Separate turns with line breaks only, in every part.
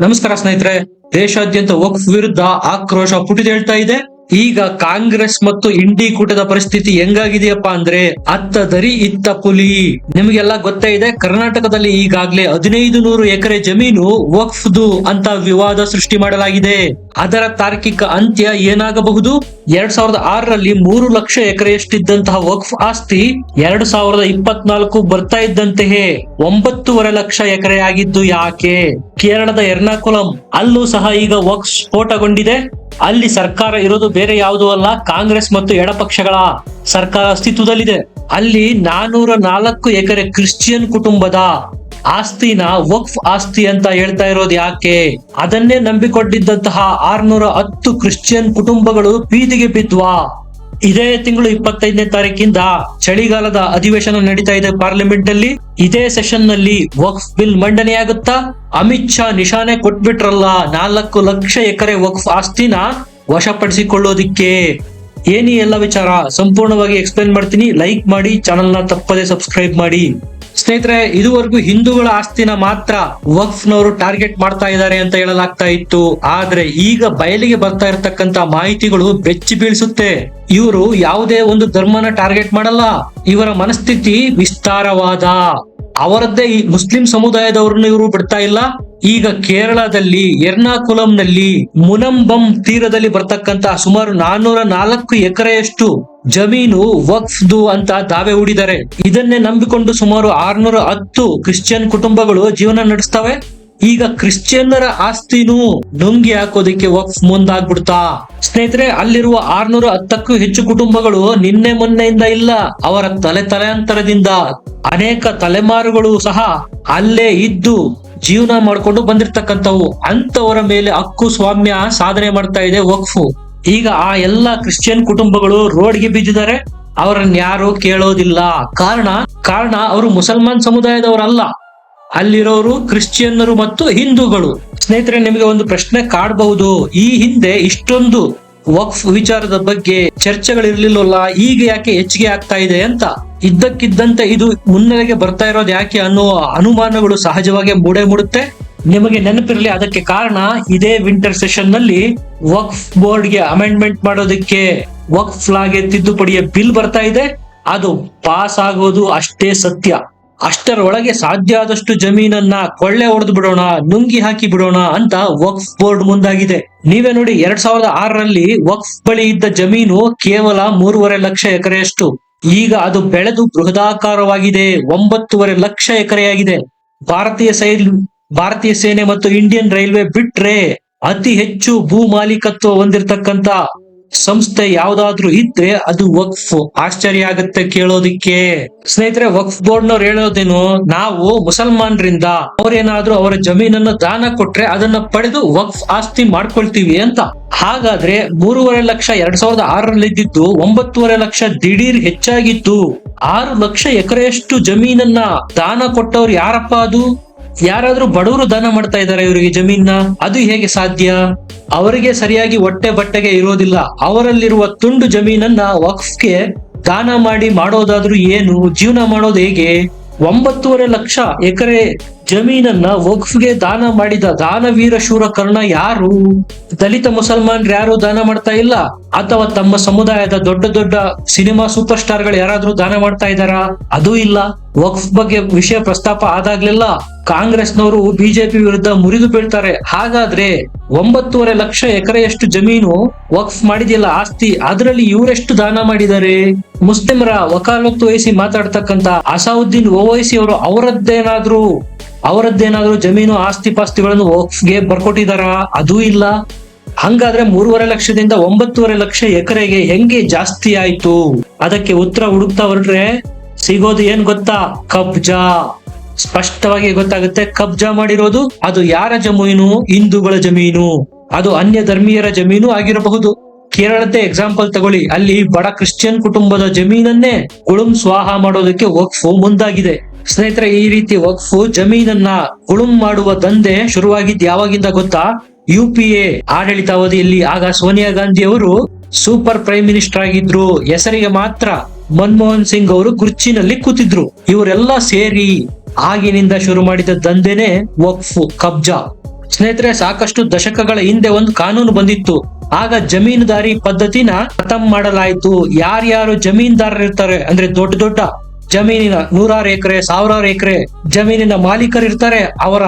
ನಮಸ್ಕಾರ ಸ್ನೇಹಿತರೆ ದೇಶಾದ್ಯಂತ ವಕ್ಫ್ ವಿರುದ್ಧ ಆಕ್ರೋಶ ಪುಟಿದೇಳ್ತಾ ಇದೆ. ಈಗ ಕಾಂಗ್ರೆಸ್ ಮತ್ತು ಇಂಡಿ ಕೂಟದ ಪರಿಸ್ಥಿತಿ ಹೆಂಗಾಗಿದೆಯಪ್ಪ ಅಂದ್ರೆ ಅತ್ತ ದರಿ, ಇತ್ತ ಪುಲಿ ನಿಮಗೆಲ್ಲ ಗೊತ್ತೇ ಇದೆ, ಕರ್ನಾಟಕದಲ್ಲಿ ಈಗಾಗಲೇ ಹದಿನೈದು ನೂರು ಎಕರೆ ಜಮೀನು ವಕ್ಫ್ದು ಅಂತ ವಿವಾದ ಸೃಷ್ಟಿ ಮಾಡಲಾಗಿದೆ. ಅದರ ತಾರ್ಕಿಕ ಅಂತ್ಯ ಏನಾಗಬಹುದು? ಎರಡ್ ಸಾವಿರದ ಆರರಲ್ಲಿ ಮೂರು ಲಕ್ಷ ಎಕರೆಯಷ್ಟಿದ್ದಂತಹ ವಕ್ಫ್ ಆಸ್ತಿ ಎರಡ್ ಸಾವಿರದ ಇಪ್ಪತ್ನಾಲ್ಕು ಬರ್ತಾ ಇದ್ದಂತೆಯೇ ಒಂಬತ್ತೂವರೆ ಲಕ್ಷ ಎಕರೆ ಆಗಿದ್ದು ಯಾಕೆ? ಕೇರಳದ ಎರ್ನಾಕುಲಂ ಅಲ್ಲೂ ಸಹ ಈಗ ವಕ್ಫ್ ಸ್ಫೋಟಗೊಂಡಿದೆ. ಅಲ್ಲಿ ಸರ್ಕಾರ ಇರೋದು ಬೇರೆ ಯಾವುದೂ ಅಲ್ಲ, ಕಾಂಗ್ರೆಸ್ ಮತ್ತು ಎಡಪಕ್ಷಗಳ ಸರ್ಕಾರ ಅಸ್ತಿತ್ವದಲ್ಲಿದೆ. ಅಲ್ಲಿ ನಾನೂರ ನಾಲ್ಕು ಎಕರೆ ಕ್ರಿಶ್ಚಿಯನ್ ಕುಟುಂಬದ ಆಸ್ತಿನ ವಕ್ಫ್ ಆಸ್ತಿ ಅಂತ ಹೇಳ್ತಾ ಇರೋದು ಯಾಕೆ? ಅದನ್ನೇ ನಂಬಿಕೊಂಡಿದ್ದಂತಹ ಆರ್ನೂರ ಹತ್ತು ಕ್ರಿಶ್ಚಿಯನ್ ಕುಟುಂಬಗಳು ಬೀದಿಗೆ ಬಿದ್ವಾ? ಇದೇ ತಿಂಗಳು ಇಪ್ಪತ್ತೈದನೇ ತಾರೀಕಿಂದ ಚಳಿಗಾಲದ ಅಧಿವೇಶನ ನಡೀತಾ ಇದೆ ಪಾರ್ಲಿಮೆಂಟ್ ಅಲ್ಲಿ ಇದೇ ಸೆಷನ್ನಲ್ಲಿ ವಕ್ಫ್ ಬಿಲ್ ಮಂಡನೆಯಾಗುತ್ತಾ, ಅಮಿತ್ ಶಾ ನಿಶಾನೆ ಕೊಟ್ಬಿಟ್ರಲ್ಲ, ನಾಲ್ಕು ಲಕ್ಷ ಎಕರೆ ವಕ್ಫ್ ಆಸ್ತಿನ ವಶಪಡಿಸಿಕೊಳ್ಳೋದಿಕ್ಕೆ. ಏನಿ ಎಲ್ಲ ವಿಚಾರ, ಸಂಪೂರ್ಣವಾಗಿ ಎಕ್ಸ್ಪ್ಲೈನ್ ಮಾಡ್ತೀನಿ. ಲೈಕ್ ಮಾಡಿ ಚಾನಲ್ನ ತಪ್ಪದೆ ಸಬ್ಸ್ಕ್ರೈಬ್ ಮಾಡಿ. ಸ್ನೇಹಿತರೆ, ಇದುವರೆಗೂ ಹಿಂದೂಗಳ ಆಸ್ತಿನ ಮಾತ್ರ ವಕ್ಫ್ ನವರು ಟಾರ್ಗೆಟ್ ಮಾಡ್ತಾ ಇದ್ದಾರೆ ಅಂತ ಹೇಳಲಾಗ್ತಾ ಇತ್ತು. ಆದ್ರೆ ಈಗ ಬಯಲಿಗೆ ಬರ್ತಾ ಇರತಕ್ಕಂತ ಮಾಹಿತಿಗಳು ಬೆಚ್ಚಿ ಬೀಳಿಸುತ್ತೆ. ಇವರು ಯಾವುದೇ ಒಂದು ಧರ್ಮನ ಟಾರ್ಗೆಟ್ ಮಾಡಲ್ಲ. ಇವರ ಮನಸ್ಥಿತಿ ವಿಸ್ತಾರವಾದ. ಅವರದ್ದೇ ಈ ಮುಸ್ಲಿಂ ಸಮುದಾಯದವರನ್ನು ಇವರು ಬಿಡ್ತಾ ಇಲ್ಲ. ಈಗ ಕೇರಳದಲ್ಲಿ ಎರ್ನಾಕುಲಂನಲ್ಲಿ ಮುನಂಬಂ ತೀರದಲ್ಲಿ ಬರ್ತಕ್ಕಂತ ಸುಮಾರು ನಾನ್ನೂರ ನಾಲ್ಕು ಎಕರೆಯಷ್ಟು ಜಮೀನು ವಕ್ಫ್ದು ಅಂತ ದಾವೆ ಹೂಡಿದ್ದಾರೆ. ಇದನ್ನೇ ನಂಬಿಕೊಂಡು ಸುಮಾರು ಆರ್ನೂರ ಹತ್ತು ಕ್ರಿಶ್ಚಿಯನ್ ಕುಟುಂಬಗಳು ಜೀವನ ನಡೆಸ್ತವೆ. ಈಗ ಕ್ರಿಶ್ಚಿಯನ್ನರ ಆಸ್ತಿನೂ ನುಂಗಿ ಹಾಕೋದಿಕ್ಕೆ ವಕ್ಫ್ ಮುಂದಾಗ್ಬಿಡ್ತಾ. ಸ್ನೇಹಿತರೆ, ಅಲ್ಲಿರುವ ಆರ್ನೂರ ಹತ್ತಕ್ಕೂ ಹೆಚ್ಚು ಕುಟುಂಬಗಳು ನಿನ್ನೆ ಮೊನ್ನೆಯಿಂದ ಇಲ್ಲ, ಅವರ ತಲೆ ತಲೆಯಂತರದಿಂದ. ಅನೇಕ ತಲೆಮಾರುಗಳು ಸಹ ಅಲ್ಲೇ ಇದ್ದು ಜೀವನ ಮಾಡ್ಕೊಂಡು ಬಂದಿರ್ತಕ್ಕಂಥವು. ಅಂತವರ ಮೇಲೆ ಹಕ್ಕು, ಸ್ವಾಮ್ಯ, ಸಾಧನೆ ಮಾಡ್ತಾ ಇದೆ ವಕ್ಫು. ಈಗ ಆ ಎಲ್ಲಾ ಕ್ರಿಶ್ಚಿಯನ್ ಕುಟುಂಬಗಳು ರೋಡ್ಗೆ ಬಿದ್ದಿದ್ದಾರೆ ಅವರನ್ನ ಯಾರು ಕೇಳೋದಿಲ್ಲ. ಕಾರಣ ಕಾರಣ ಅವರು ಮುಸಲ್ಮಾನ್ ಸಮುದಾಯದವರಲ್ಲ. ಅಲ್ಲಿರೋರು ಕ್ರಿಶ್ಚಿಯನ್ನರು ಮತ್ತು ಹಿಂದೂಗಳು. ಸ್ನೇಹಿತರೆ, ನಿಮಗೆ ಒಂದು ಪ್ರಶ್ನೆ ಕಾಡಬಹುದು. ಈ ಹಿಂದೆ ಇಷ್ಟೊಂದು ವಕ್ಫ್ ವಿಚಾರದ ಬಗ್ಗೆ ಚರ್ಚೆಗಳಿರ್ಲಿಲ್ಲ ಈಗ ಯಾಕೆ ಹೆಚ್ಚಿಗೆ ಆಗ್ತಾ ಇದೆ ಅಂತ? ಇದ್ದಕ್ಕಿದ್ದಂತೆ ಇದು ಮುನ್ನೆಲೆಗೆ ಬರ್ತಾ ಇರೋದು ಯಾಕೆ ಅನ್ನೋ ಅನುಮಾನಗಳು ಸಹಜವಾಗಿ ಮೂಡೇ ಮೂಡುತ್ತೆ. ನಿಮಗೆ ನೆನಪಿರಲಿ, ಅದಕ್ಕೆ ಕಾರಣ ಇದೇ ವಿಂಟರ್ ಸೆಷನ್ನಲ್ಲಿ ವಕ್ಫ್ ಬೋರ್ಡ್ಗೆ ಅಮೆಂಡ್ಮೆಂಟ್ ಮಾಡೋದಕ್ಕೆ ವಕ್ಫ್ ಲಾಗೆ ತಿದ್ದುಪಡಿಯ ಬಿಲ್ ಬರ್ತಾ ಇದೆ. ಅದು ಪಾಸ್ ಆಗೋದು ಅಷ್ಟೇ ಸತ್ಯ. ಅಷ್ಟರೊಳಗೆ ಸಾಧ್ಯ ಆದಷ್ಟು ಜಮೀನನ್ನ ಕೊಳ್ಳೆ ಹೊಡೆದು ಬಿಡೋಣ, ನುಂಗಿ ಹಾಕಿ ಬಿಡೋಣ ಅಂತ ವಕ್ಫ್ ಬೋರ್ಡ್ ಮುಂದಾಗಿದೆ. ನೀವೇ ನೋಡಿ, ಎರಡ್ ಸಾವಿರದ ಆರರಲ್ಲಿ ವಕ್ಫ್ ಬಳಿ ಇದ್ದ ಜಮೀನು ಕೇವಲ ಮೂರುವರೆ ಲಕ್ಷ ಎಕರೆಯಷ್ಟು. ಈಗ ಅದು ಬೆಳೆದು ಬೃಹದಾಕಾರವಾಗಿದೆ, ಒಂಬತ್ತುವರೆ ಲಕ್ಷ ಎಕರೆಯಾಗಿದೆ. ಭಾರತೀಯ ಸೈಲ್, ಭಾರತೀಯ ಸೇನೆ ಮತ್ತು ಇಂಡಿಯನ್ ರೈಲ್ವೆ ಬಿಟ್ರೆ ಅತಿ ಹೆಚ್ಚು ಭೂ ಮಾಲೀಕತ್ವ ಹೊಂದಿರತಕ್ಕಂತ ಸಂಸ್ಥೆ ಯಾವ್ದಾದ್ರು ಇದ್ರೆ ಅದು ವಕ್ಫ್. ಆಶ್ಚರ್ಯ ಆಗತ್ತೆ ಕೇಳೋದಿಕ್ಕೆ. ಸ್ನೇಹಿತರೆ, ವಕ್ಫ್ ಬೋರ್ಡ್ ನವ್ರು ಹೇಳೋದೇನು, ನಾವು ಮುಸಲ್ಮಾನರಿಂದ ಅವ್ರೇನಾದ್ರೂ ಅವರ ಜಮೀನನ್ನು ದಾನ ಕೊಟ್ರೆ ಅದನ್ನ ಪಡೆದು ವಕ್ಫ್ ಆಸ್ತಿ ಮಾಡ್ಕೊಳ್ತೀವಿ ಅಂತ. ಹಾಗಾದ್ರೆ ಮೂರುವರೆ ಲಕ್ಷ ಎರಡ್ ಸಾವಿರದ ಆರರಲ್ಲಿ ಇದ್ದಿದ್ದು ಒಂಬತ್ತುವರೆ ಲಕ್ಷ ದಿಢೀರ್ ಹೆಚ್ಚಾಗಿತ್ತು. ಆರು ಲಕ್ಷ ಎಕರೆಯಷ್ಟು ಜಮೀನನ್ನ ದಾನ ಕೊಟ್ಟವ್ರು ಯಾರಪ್ಪ ಅದು? ಯಾರಾದ್ರೂ ಬಡವರು ದಾನ ಮಾಡ್ತಾ ಇದ್ದಾರೆ ಇವರಿಗೆ ಜಮೀನ್ನ ಅದು ಹೇಗೆ ಸಾಧ್ಯ? ಅವರಿಗೆ ಸರಿಯಾಗಿ ಹೊಟ್ಟೆ ಬಟ್ಟೆಗೆ ಇರೋದಿಲ್ಲ. ಅವರಲ್ಲಿರುವ ತುಂಡು ಜಮೀನನ್ನ ವಕ್ಫ್ಗೆ ದಾನ ಮಾಡಿ ಮಾಡೋದಾದ್ರೂ ಏನು, ಜೀವನ ಮಾಡೋದು ಹೇಗೆ? ಒಂಬತ್ತೂವರೆ ಲಕ್ಷ ಎಕರೆ ಜಮೀನನ್ನ ವಕ್ಫ್ಗೆ ದಾನ ಮಾಡಿದ ದಾನವೀರ ಶೂರ ಕರ್ಣ ಯಾರು? ದಲಿತ ಮುಸಲ್ಮಾನ್ರು ಯಾರು ದಾನ ಮಾಡ್ತಾ ಇಲ್ಲ? ಅಥವಾ ತಮ್ಮ ಸಮುದಾಯದ ದೊಡ್ಡ ದೊಡ್ಡ ಸಿನಿಮಾ ಸೂಪರ್ ಸ್ಟಾರ್ಗಳು ಯಾರಾದ್ರೂ ದಾನ ಮಾಡ್ತಾ ಇದ್ದಾರಾ? ಅದೂ ಇಲ್ಲ. ವಕ್ಫ್ ಬಗ್ಗೆ ವಿಷಯ ಪ್ರಸ್ತಾಪ ಆದಾಗ್ಲೆಲ್ಲ ಕಾಂಗ್ರೆಸ್ನವರು ಬಿಜೆಪಿ ವಿರುದ್ಧ ಮುರಿದು ಬೀಳ್ತಾರೆ. ಹಾಗಾದ್ರೆ ಒಂಬತ್ತೂವರೆ ಲಕ್ಷ ಎಕರೆಯಷ್ಟು ಜಮೀನು ವಕ್ಫ್ ಮಾಡಿದೆಯಲ್ಲ ಆಸ್ತಿ, ಅದರಲ್ಲಿ ಇವರೆಷ್ಟು ದಾನ ಮಾಡಿದ್ದಾರೆ? ಮುಸ್ಲಿಮರ ವಕಾಲತ್ತು ವಹಿಸಿ ಮಾತಾಡ್ತಕ್ಕಂತ ಅಸಾವುದ್ದೀನ್ ಓವೈಸಿ ಅವರು ಅವರದ್ದೇನಾದ್ರೂ ಅವರದ್ದೇನಾದ್ರೂ ಜಮೀನು, ಆಸ್ತಿ, ಪಾಸ್ತಿಗಳನ್ನು ವಕ್ಫ್ಗೆ ಬರ್ಕೊಟ್ಟಿದಾರ? ಅದೂ ಇಲ್ಲ. ಹಂಗಾದ್ರೆ ಮೂರುವರೆ ಲಕ್ಷದಿಂದ ಒಂಬತ್ತೂವರೆ ಲಕ್ಷ ಎಕರೆಗೆ ಹೆಂಗೆ ಜಾಸ್ತಿ ಆಯ್ತು? ಅದಕ್ಕೆ ಉತ್ತರ ಹುಡುಕ್ತಾ ಹೊರಟ್ರೆ, ಸಿಗೋದು ಏನ್ ಗೊತ್ತಾ? ಕಬ್ಜಾ. ಸ್ಪಷ್ಟವಾಗಿ ಗೊತ್ತಾಗುತ್ತೆ, ಕಬ್ಜಾ ಮಾಡಿರೋದು ಅದು ಯಾರ ಜಮೀನು? ಹಿಂದೂಗಳ ಜಮೀನು. ಅದು ಅನ್ಯ ಧರ್ಮೀಯರ ಜಮೀನು ಆಗಿರಬಹುದು. ಕೇರಳದ್ದೇ ಎಕ್ಸಾಂಪಲ್ ತಗೊಳ್ಳಿ. ಅಲ್ಲಿ ಬಡ ಕ್ರಿಶ್ಚಿಯನ್ ಕುಟುಂಬದ ಜಮೀನನ್ನೇ ಗುಳುಂ ಸ್ವಾಹ ಮಾಡೋದಕ್ಕೆ ವಕ್ಫ್ ಮುಂದಾಗಿದೆ. ಸ್ನೇಹಿತರೆ, ಈ ರೀತಿ ವಕ್ಫು, ಜಮೀನನ್ನ ಗುಳುಂ ಮಾಡುವ ದಂಧೆ ಶುರುವಾಗಿದ್ದು ಯಾವಾಗಿಂದ ಗೊತ್ತಾ? ಯು ಪಿ ಎ ಆಡಳಿತಾವಧಿಯಲ್ಲಿ. ಆಗ ಸೋನಿಯಾ ಗಾಂಧಿ ಅವರು ಸೂಪರ್ ಪ್ರೈಮ್ ಮಿನಿಸ್ಟರ್ ಆಗಿದ್ರು. ಹೆಸರಿಗೆ ಮಾತ್ರ ಮನಮೋಹನ್ ಸಿಂಗ್ ಅವರು ಕುರ್ಚಿನಲ್ಲಿ ಕೂತಿದ್ರು. ಇವರೆಲ್ಲ ಸೇರಿ ಆಗಿನಿಂದ ಶುರು ಮಾಡಿದ ದಂಧೆನೆ ವಕ್ಫ್, ಕಬ್ಜಾ. ಸ್ನೇಹಿತರೆ, ಸಾಕಷ್ಟು ದಶಕಗಳ ಹಿಂದೆ ಒಂದು ಕಾನೂನು ಬಂದಿತ್ತು. ಆಗ ಜಮೀನುದಾರಿ ಪದ್ಧತಿನ ಖತಮ್ ಮಾಡಲಾಯಿತು. ಯಾರ್ಯಾರು ಜಮೀನ್ದಾರರು ಇರ್ತಾರೆ ಅಂದ್ರೆ ದೊಡ್ಡ ದೊಡ್ಡ ಜಮೀನಿನ ನೂರಾರು ಎಕರೆ, ಸಾವಿರಾರು ಎಕರೆ ಜಮೀನಿನ ಮಾಲೀಕರಿರ್ತಾರೆ. ಅವರ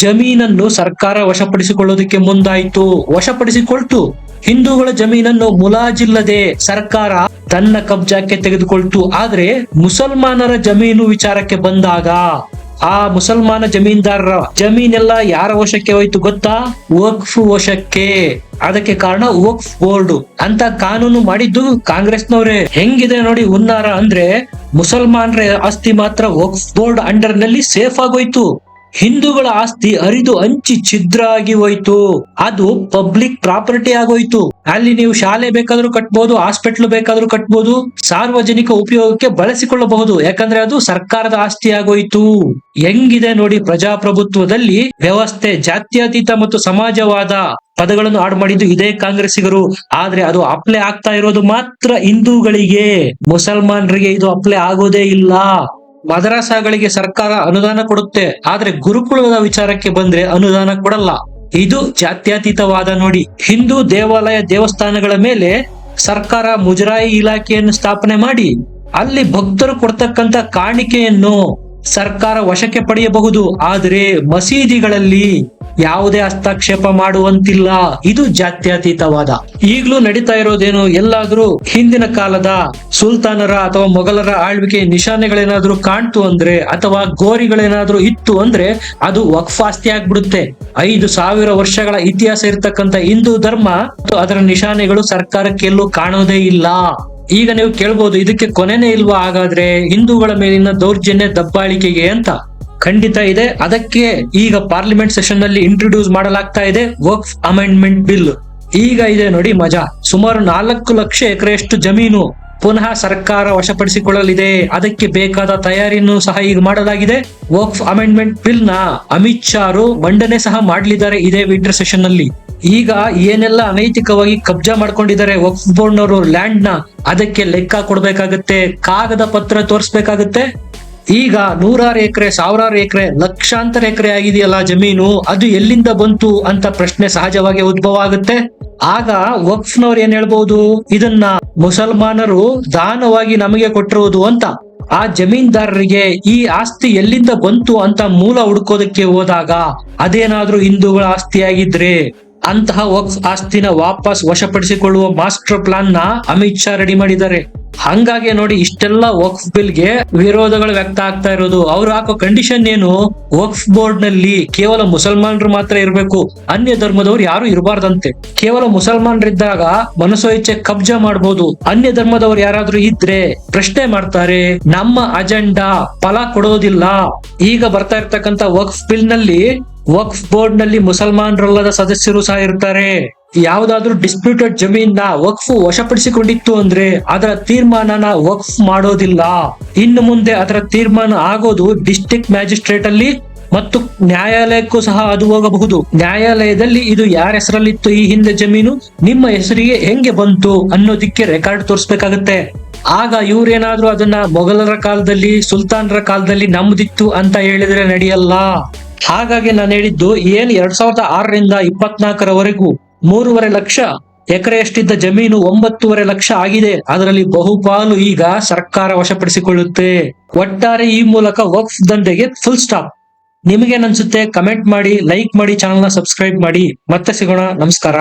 ಜಮೀನನ್ನು ಸರ್ಕಾರ ವಶಪಡಿಸಿಕೊಳ್ಳೋದಕ್ಕೆ ಮುಂದಾಯಿತು. ವಶಪಡಿಸಿಕೊಳ್ತು. ಹಿಂದೂಗಳ ಜಮೀನನ್ನು ಮುಲಾಜಿಲ್ಲದೆ ಸರ್ಕಾರ ತನ್ನ ಕಬ್ಜಾಕ್ಕೆ ತೆಗೆದುಕೊಳ್ತು. ಆದ್ರೆ ಮುಸಲ್ಮಾನರ ಜಮೀನು ವಿಚಾರಕ್ಕೆ ಬಂದಾಗ ಆ ಮುಸಲ್ಮಾನ ಜಮೀನ್ದಾರರ ಜಮೀನೆಲ್ಲ ಯಾರ ವಶಕ್ಕೆ ಹೋಯ್ತು ಗೊತ್ತಾ? ವಕ್ಫ್ ವಶಕ್ಕೆ. ಅದಕ್ಕೆ ಕಾರಣ ವಕ್ಫ್ ಬೋರ್ಡ್. ಅಂತ ಕಾನೂನು ಮಾಡಿದ್ದು ಕಾಂಗ್ರೆಸ್ನವರೇ. ಹೆಂಗಿದೆ ನೋಡಿ ಉನ್ನಾರ ಅಂದ್ರೆ ಮುಸಲ್ಮಾನರ ಆಸ್ತಿ ಮಾತ್ರ ವಕ್ಫ್ ಬೋರ್ಡ್ ಅಂಡರ್ನಲ್ಲಿ ಸೇಫ್ ಆಗೋಯ್ತು. ಹಿಂದೂಗಳ ಆಸ್ತಿ ಹರಿದು ಹಂಚಿ ಛಿದ್ರ ಆಗಿ ಹೋಯ್ತು. ಅದು ಪಬ್ಲಿಕ್ ಪ್ರಾಪರ್ಟಿ ಆಗೋಯ್ತು. ಅಲ್ಲಿ ನೀವು ಶಾಲೆ ಬೇಕಾದ್ರೂ ಕಟ್ಬಹುದು ಹಾಸ್ಪಿಟ್ಲ್ ಬೇಕಾದ್ರೂ ಕಟ್ಬಹುದು ಸಾರ್ವಜನಿಕ ಉಪಯೋಗಕ್ಕೆ ಬಳಸಿಕೊಳ್ಳಬಹುದು. ಯಾಕಂದ್ರೆ ಅದು ಸರ್ಕಾರದ ಆಸ್ತಿ ಆಗೋಯ್ತು. ಹೆಂಗಿದೆ ನೋಡಿ ಪ್ರಜಾಪ್ರಭುತ್ವದಲ್ಲಿ ವ್ಯವಸ್ಥೆ ಜಾತ್ಯತೀತ ಮತ್ತು ಸಮಾಜವಾದ ಪದಗಳನ್ನು ಆಡ್ ಮಾಡಿದ್ದು ಇದೇ ಕಾಂಗ್ರೆಸ್ಸಿಗರು. ಆದ್ರೆ ಅದು ಅಪ್ಲೈ ಆಗ್ತಾ ಇರೋದು ಮಾತ್ರ ಹಿಂದೂಗಳಿಗೆ. ಮುಸಲ್ಮಾನರಿಗೆ ಇದು ಅಪ್ಲೈ ಆಗೋದೇ ಇಲ್ಲ. ಮದರಸಾಗಳಿಗೆ ಸರ್ಕಾರ ಅನುದಾನ ಕೊಡುತ್ತೆ, ಆದ್ರೆ ಗುರುಕುಲದ ವಿಚಾರಕ್ಕೆ ಬಂದ್ರೆ ಅನುದಾನ ಕೊಡಲ್ಲ. ಇದು ಜಾತ್ಯತೀತವಾದ ನೋಡಿ. ಹಿಂದೂ ದೇವಾಲಯ ದೇವಸ್ಥಾನಗಳ ಮೇಲೆ ಸರ್ಕಾರ ಮುಜರಾಯಿ ಇಲಾಖೆಯನ್ನು ಸ್ಥಾಪನೆ ಮಾಡಿ, ಅಲ್ಲಿ ಭಕ್ತರು ಕೊಡ್ತಕ್ಕಂತ ಕಾಣಿಕೆಯನ್ನು ಸರ್ಕಾರ ವಶಕ್ಕೆ ಪಡೆಯಬಹುದು, ಆದರೆ ಮಸೀದಿಗಳಲ್ಲಿ ಯಾವುದೇ ಹಸ್ತಕ್ಷೇಪ ಮಾಡುವಂತಿಲ್ಲ. ಇದು ಜಾತ್ಯತೀತವಾದ. ಈಗಲೂ ನಡೀತಾ ಇರೋದೇನು? ಎಲ್ಲಾದ್ರೂ ಹಿಂದಿನ ಕಾಲದ ಸುಲ್ತಾನರ ಅಥವಾ ಮೊಘಲರ ಆಳ್ವಿಕೆ ನಿಶಾನೆಗಳೇನಾದ್ರೂ ಕಾಣ್ತು ಅಂದ್ರೆ, ಅಥವಾ ಗೋರಿಗಳೇನಾದ್ರೂ ಇತ್ತು ಅಂದ್ರೆ, ಅದು ವಕ್ಫಾಸ್ತಿ ಆಗ್ಬಿಡುತ್ತೆ. ಐದು ಸಾವಿರ ವರ್ಷಗಳ ಇತಿಹಾಸ ಇರತಕ್ಕಂತ ಹಿಂದೂ ಧರ್ಮ, ಅದರ ನಿಶಾನೆಗಳು ಸರ್ಕಾರಕ್ಕೆ ಎಲ್ಲೂ ಕಾಣೋದೇ ಇಲ್ಲ. ಈಗ ನೀವು ಕೇಳ್ಬೋದು, ಇದಕ್ಕೆ ಕೊನೆನೇ ಇಲ್ವಾ ಹಾಗಾದ್ರೆ ಹಿಂದೂಗಳ ಮೇಲಿನ ದೌರ್ಜನ್ಯ ದಬ್ಬಾಳಿಕೆಗೆ ಅಂತ? ಖಂಡಿತ ಇದೆ. ಅದಕ್ಕೆ ಈಗ ಪಾರ್ಲಿಮೆಂಟ್ ಸೆಷನ್ನಲ್ಲಿ ಇಂಟ್ರೊಡ್ಯೂಸ್ ಮಾಡಲಾಗ್ತಾ ಇದೆ ವರ್ಕ್ ಅಮೆಂಡ್ಮೆಂಟ್ ಬಿಲ್ ಈಗ ಇದೆ ನೋಡಿ ಮಜಾ. ಸುಮಾರು ನಾಲ್ಕು ಲಕ್ಷ ಎಕರೆಯಷ್ಟು ಜಮೀನು ಪುನಃ ಸರ್ಕಾರ ವಶಪಡಿಸಿಕೊಳ್ಳಲಿದೆ. ಅದಕ್ಕೆ ಬೇಕಾದ ತಯಾರಿಯನ್ನು ಸಹ ಈಗ ಮಾಡಲಾಗಿದೆ. ವರ್ಕ್ ಅಮೆಂಡ್ಮೆಂಟ್ ಬಿಲ್ನ ಅಮಿತ್ ಶಾರು ಮಂಡನೆ ಸಹ ಮಾಡಲಿದ್ದಾರೆ ಇದೇ ವಿಂಟರ್ ಸೆಷನ್ನಲ್ಲಿ ಈಗ ಏನೆಲ್ಲ ಅನೈತಿಕವಾಗಿ ಕಬ್ಜಾ ಮಾಡ್ಕೊಂಡಿದ್ದಾರೆ ವಕ್ಫ್ ಬೋರ್ಡ್ ನವರು ಲ್ಯಾಂಡ್ನ ಅದಕ್ಕೆ ಲೆಕ್ಕ ಕೊಡ್ಬೇಕಾಗತ್ತೆ, ಕಾಗದ ಪತ್ರ ತೋರಿಸ್ಬೇಕಾಗತ್ತೆ. ಈಗ ನೂರಾರು ಎಕರೆ, ಸಾವಿರಾರು ಎಕರೆ, ಲಕ್ಷಾಂತರ ಎಕರೆ ಆಗಿದೆಯಲ್ಲ ಜಮೀನು, ಅದು ಎಲ್ಲಿಂದ ಬಂತು ಅಂತ ಪ್ರಶ್ನೆ ಸಹಜವಾಗಿ ಉದ್ಭವ ಆಗುತ್ತೆ. ಆಗ ವಕ್ಫ್ನವ್ರು ಏನ್ ಹೇಳ್ಬಹುದು ಇದನ್ನ ಮುಸಲ್ಮಾನರು ದಾನವಾಗಿ ನಮಗೆ ಕೊಟ್ಟಿರುವುದು ಅಂತ. ಆ ಜಮೀನ್ದಾರರಿಗೆ ಈ ಆಸ್ತಿ ಎಲ್ಲಿಂದ ಬಂತು ಅಂತ ಮೂಲ ಹುಡ್ಕೋದಕ್ಕೆ ಹೋದಾಗ ಅದೇನಾದ್ರೂ ಹಿಂದೂಗಳ ಆಸ್ತಿಯಾಗಿದ್ರೆ ಅಂತಹ ವಕ್ಫ್ ಆಸ್ತಿನ ವಾಪಸ್ ವಶಪಡಿಸಿಕೊಳ್ಳುವ ಮಾಸ್ಟರ್ ಪ್ಲಾನ್ನ ಅಮಿತ್ ಶಾ ರೆಡಿ ಮಾಡಿದ್ದಾರೆ. ಹಂಗಾಗಿ ನೋಡಿ ಇಷ್ಟೆಲ್ಲ ವಕ್ಫ್ ಬಿಲ್ಗೆ ವಿರೋಧಗಳು ವ್ಯಕ್ತ ಆಗ್ತಾ ಇರೋದು. ಅವ್ರು ಹಾಕೋ ಕಂಡೀಷನ್ ಏನು? ವಕ್ಫ್ ಬೋರ್ಡ್ನಲ್ಲಿ ಕೇವಲ ಮುಸಲ್ಮಾನರು ಮಾತ್ರ ಇರಬೇಕು. ಅನ್ಯ ಧರ್ಮದವ್ರು ಯಾರು ಇರಬಾರ್ದಂತೆ. ಕೇವಲ ಮುಸಲ್ಮಾನರಿದ್ದಾಗ ಮನಸೋ ಇಚ್ಛೆ ಕಬ್ಜಾ ಮಾಡಬಹುದು ಅನ್ಯ ಧರ್ಮದವ್ರು ಯಾರಾದ್ರೂ ಇದ್ರೆ ಪ್ರಶ್ನೆ ಮಾಡ್ತಾರೆ, ನಮ್ಮ ಅಜೆಂಡಾ ಫಲ ಕೊಡೋದಿಲ್ಲ. ಈಗ ಬರ್ತಾ ಇರ್ತಕ್ಕಂತ ವಕ್ಫ್ ಬಿಲ್ನಲ್ಲಿ ವಕ್ಫ್ ಬೋರ್ಡ್ನಲ್ಲಿ ಮುಸಲ್ಮಾನರಲ್ಲದ ಸದಸ್ಯರು ಸಹ ಇರ್ತಾರೆ. ಯಾವ್ದಾದ್ರು ಡಿಸ್ಪ್ಯೂಟೆಡ್ ಜಮೀನ್ನ ವಕ್ಫ್ ವಶಪಡಿಸಿಕೊಂಡಿತ್ತು ಅಂದ್ರೆ ಅದರ ತೀರ್ಮಾನನ ವಕ್ಫ್ ಮಾಡೋದಿಲ್ಲ. ಇನ್ನು ಮುಂದೆ ಅದರ ತೀರ್ಮಾನ ಆಗೋದು ಡಿಸ್ಟ್ರಿಕ್ಟ್ ಮ್ಯಾಜಿಸ್ಟ್ರೇಟ್ ಅಲ್ಲಿ ಮತ್ತು ನ್ಯಾಯಾಲಯಕ್ಕೂ ಸಹ ಅದು ಹೋಗಬಹುದು. ನ್ಯಾಯಾಲಯದಲ್ಲಿ ಇದು ಯಾರ ಹೆಸರಲ್ಲಿತ್ತು ಈ ಹಿಂದೆ ಜಮೀನು, ನಿಮ್ಮ ಹೆಸರಿಗೆ ಹೆಂಗೆ ಬಂತು ಅನ್ನೋದಿಕ್ಕೆ ರೆಕಾರ್ಡ್ ತೋರಿಸ್ಬೇಕಾಗತ್ತೆ. ಆಗ ಇವ್ರೇನಾದ್ರೂ ಅದನ್ನ ಮೊಘಲರ ಕಾಲದಲ್ಲಿ, ಸುಲ್ತಾನರ ಕಾಲದಲ್ಲಿ ನಮ್ದಿತ್ತು ಅಂತ ಹೇಳಿದ್ರೆ ನಡೆಯಲ್ಲ. ಹಾಗಾಗಿ ನಾನು ಹೇಳಿದ್ದು, ಏನ್ ಎರಡ್ ಸಾವಿರದ ಆರರಿಂದ ಇಪ್ಪತ್ನಾಲ್ಕರವರೆಗೂ ಮೂರುವರೆ ಲಕ್ಷ ಎಕರೆಯಷ್ಟಿದ್ದ ಜಮೀನು ಒಂಬತ್ತೂವರೆ ಲಕ್ಷ ಆಗಿದೆ. ಅದರಲ್ಲಿ ಬಹುಪಾಲು ಈಗ ಸರ್ಕಾರ ವಶಪಡಿಸಿಕೊಳ್ಳುತ್ತೆ. ಒಟ್ಟಾರೆ ಈ ಮೂಲಕ ವಕ್ಫ್ ದಂಧೆಗೆ ಫುಲ್ ಸ್ಟಾಪ್ ನಿಮಗೆ ಅನ್ಸುತ್ತೆ? ಕಮೆಂಟ್ ಮಾಡಿ ಲೈಕ್ ಮಾಡಿ ಚಾನಲ್ನ ಸಬ್ಸ್ಕ್ರೈಬ್ ಮಾಡಿ. ಮತ್ತೆ ಸಿಗೋಣ. ನಮಸ್ಕಾರ.